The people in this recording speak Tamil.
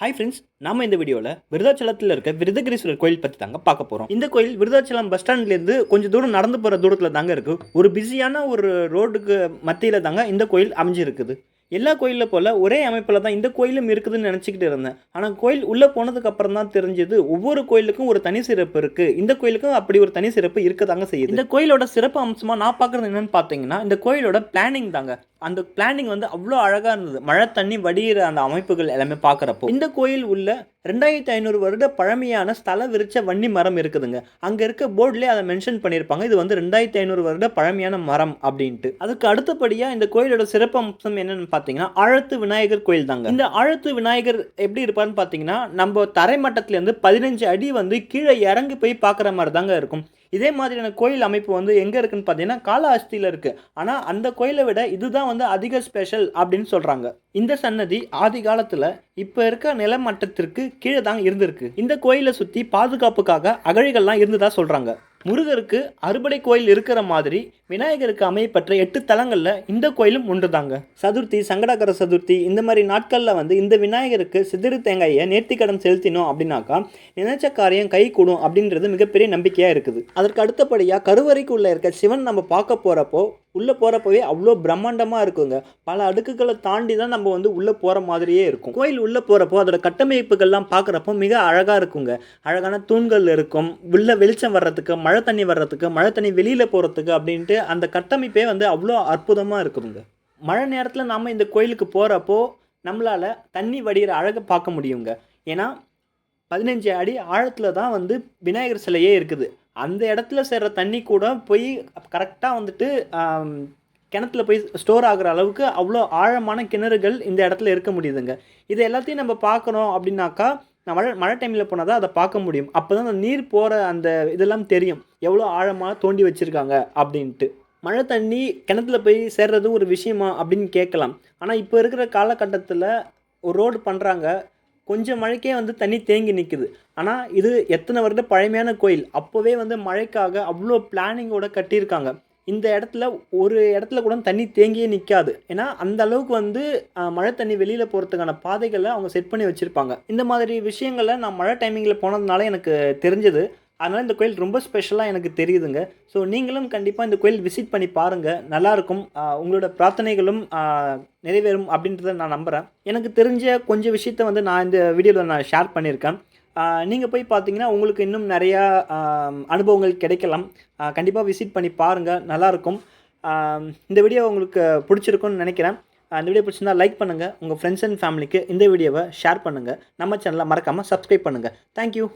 ஹாய் ஃப்ரெண்ட்ஸ் நாம இந்த வீடியோவில் விருதாச்சலத்தில் இருக்க விருதகிரீஸ்வரர் கோயில் பற்றி தாங்க பார்க்க போகிறோம் இந்த கோயில் விருதாச்சலம் பஸ் ஸ்டாண்ட்லேருந்து கொஞ்சம் தூரம் நடந்து போகிற தூரத்தில் தாங்க இருக்குது ஒரு பிஸியான ஒரு ரோடுக்கு மத்தியில் தாங்க இந்த கோயில் அமைஞ்சிருக்குது. எல்லா கோயிலில் போல் ஒரே அமைப்பில் தான் இந்த கோயிலும் இருக்குதுன்னு நினச்சிக்கிட்டு இருந்தேன். ஆனால் கோயில் உள்ளே போனதுக்கு அப்புறம் தான் தெரிஞ்சது ஒவ்வொரு கோயிலுக்கும் ஒரு தனி சிறப்பு இருக்குது இந்த கோயிலுக்கும் அப்படி ஒரு தனி சிறப்பு இருக்கதாங்க செய்யுது. இந்த கோயிலோட சிறப்பு அம்சமாக நான் பார்க்குறது என்னென்னு பார்த்தீங்கன்னா இந்த கோயிலோட பிளானிங் தாங்க. அந்த பிளானிங் வந்து அவ்வளோ அழகாக இருந்தது. மழை தண்ணி வடிகிற அந்த அமைப்புகள் எல்லாமே பார்க்குறப்போ இந்த கோயில் உள்ள ரெண்டாயிரத்தி ஐநூறு வருட பழமையான ஸ்தல விரிச்ச வன்னி மரம் இருக்குதுங்க. அங்கே இருக்க போர்டிலே அதை மென்ஷன் பண்ணியிருப்பாங்க. இது வந்து ரெண்டாயிரத்தி ஐநூறு வருட பழமையான மரம் அப்படின்ட்டு. அதுக்கு அடுத்தபடியாக இந்த கோயிலோட சிறப்பு அம்சம் என்னென்னு பார்த்தீங்கன்னா அழத்து விநாயகர் கோயில் தாங்க இந்த அழத்து விநாயகர் எப்படி இருப்பாருன்னு பார்த்தீங்கன்னா நம்ம தரைமட்டத்துலேருந்து பதினஞ்சு அடி வந்து கீழே இறங்கி போய் பார்க்குற மாதிரி தாங்க இருக்கும். இதே மாதிரியான கோயில் அமைப்பு வந்து எங்கே இருக்குன்னு பார்த்தீங்கன்னா காலஹஸ்தியில் இருக்குது ஆனால் அந்த கோயிலை விட இதுதான் வந்து அதிக ஸ்பெஷல் அப்படின்னு சொல்கிறாங்க இந்த சன்னதி ஆதி காலத்தில் இப்போ இருக்க நிலமட்டத்திற்கு கீழே தான் இருந்திருக்கு. இந்த கோயிலை சுற்றி பாதுகாப்புக்காக அகழிகள்லாம் இருந்துதான் சொல்கிறாங்க முருகருக்கு அறுபடை கோயில் இருக்கிற மாதிரி விநாயகருக்கு அமையப்பட்ட எட்டு தலங்களில் இந்த கோயிலும் ஒன்று தாங்க சதுர்த்தி சங்கடாகர சதுர்த்தி இந்த மாதிரி நாட்களில் வந்து இந்த விநாயகருக்கு சிதிரு தேங்காயை நேர்த்திக்கடன் செலுத்தினோம் அப்படின்னாக்கா நினைச்ச காரியம் கை கூடும் அப்படின்றது மிகப்பெரிய நம்பிக்கையாக இருக்குது. அதற்கு அடுத்தபடியாக கருவறைக்குள்ளே இருக்க சிவன் நம்ம பார்க்க போகிறப்போ உள்ளே போகிறப்பவே அவ்வளோ பிரம்மாண்டமாக இருக்குங்க. பல அடுக்குகளை தாண்டி தான் நம்ம வந்து உள்ளே போகிற மாதிரியே இருக்கும். கோயில் உள்ளே போகிறப்போ அதோட கட்டமைப்புகள்லாம் பார்க்குறப்போ மிக அழகாக இருக்குங்க. அழகான தூண்கள் இருக்கும். உள்ள வெளிச்சம் வர்றதுக்கு மழை தண்ணி வர்றதுக்கு மழை தண்ணி வெளியில் போகிறதுக்கு அப்படின்ட்டு அந்த கட்டமைப்பே வந்து அவ்வளோ அற்புதமாக இருக்குதுங்க. மழை நேரத்தில் நாம் இந்த கோயிலுக்கு போகிறப்போ நம்மளால் தண்ணி வடிகிற அழகை பார்க்க முடியுங்க. ஏன்னா பதினஞ்சு அடி ஆழத்தில் தான் வந்து விநாயகர் சிலையே இருக்குது. அந்த இடத்துல சேர்ற தண்ணி கூட போய் கரெக்டாக வந்துட்டு கிணத்துல போய் ஸ்டோர் ஆகுற அளவுக்கு அவ்வளோ ஆழமான கிணறுகள் இந்த இடத்துல இருக்க முடியுதுங்க. இது எல்லாத்தையும் நம்ம பார்க்குறோம் அப்படின்னாக்கா மழை மழை டைமில் போனால் தான் அதை பார்க்க முடியும். அப்போ தான் அந்த நீர் போகிற அந்த இதெல்லாம் தெரியும். எவ்வளோ ஆழமாக தோண்டி வச்சுருக்காங்க அப்படின்ட்டு. மழை தண்ணி கிணத்துல போய் சேர்றது ஒரு விஷயமா அப்படின்னு கேட்கலாம். ஆனால் இப்போ இருக்கிற காலகட்டத்தில் ஒரு ரோடு பண்ணுறாங்க கொஞ்சம் மழைக்கே வந்து தண்ணி தேங்கி நிற்குது ஆனால் இது எத்தனை வருட பழமையான கோயில். அப்போவே வந்து மழைக்காக அவ்வளோ பிளானிங்கோட கட்டியிருக்காங்க. இந்த இடத்துல ஒரு இடத்துல கூட தண்ணி தேங்கியே நிற்காது ஏன்னா அந்த அளவுக்கு வந்து மழை தண்ணி வெளியில் போகிறதுக்கான பாதைகளை அவங்க செட் பண்ணி வச்சுருப்பாங்க. இந்த மாதிரி விஷயங்களை நான் மழை டைமிங்கில் போனதுனால எனக்கு தெரிஞ்சது. அதனால் இந்த கோயில் ரொம்ப ஸ்பெஷலாக எனக்கு தெரியுதுங்க. ஸோ நீங்களும் கண்டிப்பாக இந்த கோயில் விசிட் பண்ணி பாருங்கள் நல்லாயிருக்கும். உங்களோட பிரார்த்தனைகளும் நிறைவேறும் அப்படின்றத நான் நம்புகிறேன் எனக்கு தெரிஞ்ச கொஞ்சம் விஷயத்த வந்து நான் இந்த வீடியோவில் நான் ஷேர் பண்ணியிருக்கேன். நீங்கள் போய் பார்த்தீங்கன்னா உங்களுக்கு இன்னும் நிறையா அனுபவங்கள் கிடைக்கலாம். கண்டிப்பாக விசிட் பண்ணி பாருங்கள் நல்லாயிருக்கும். இந்த வீடியோ உங்களுக்கு பிடிச்சிருக்கும்னு நினைக்கிறேன். இந்த வீடியோ பிடிச்சிருந்தா லைக் பண்ணுங்கள் உங்கள் ஃப்ரெண்ட்ஸ் அண்ட் ஃபேமிலிக்கு இந்த வீடியோவை ஷேர் பண்ணுங்கள் நம்ம சேனலை மறக்காமல் சப்ஸ்கிரைப் பண்ணுங்கள் தேங்க்யூ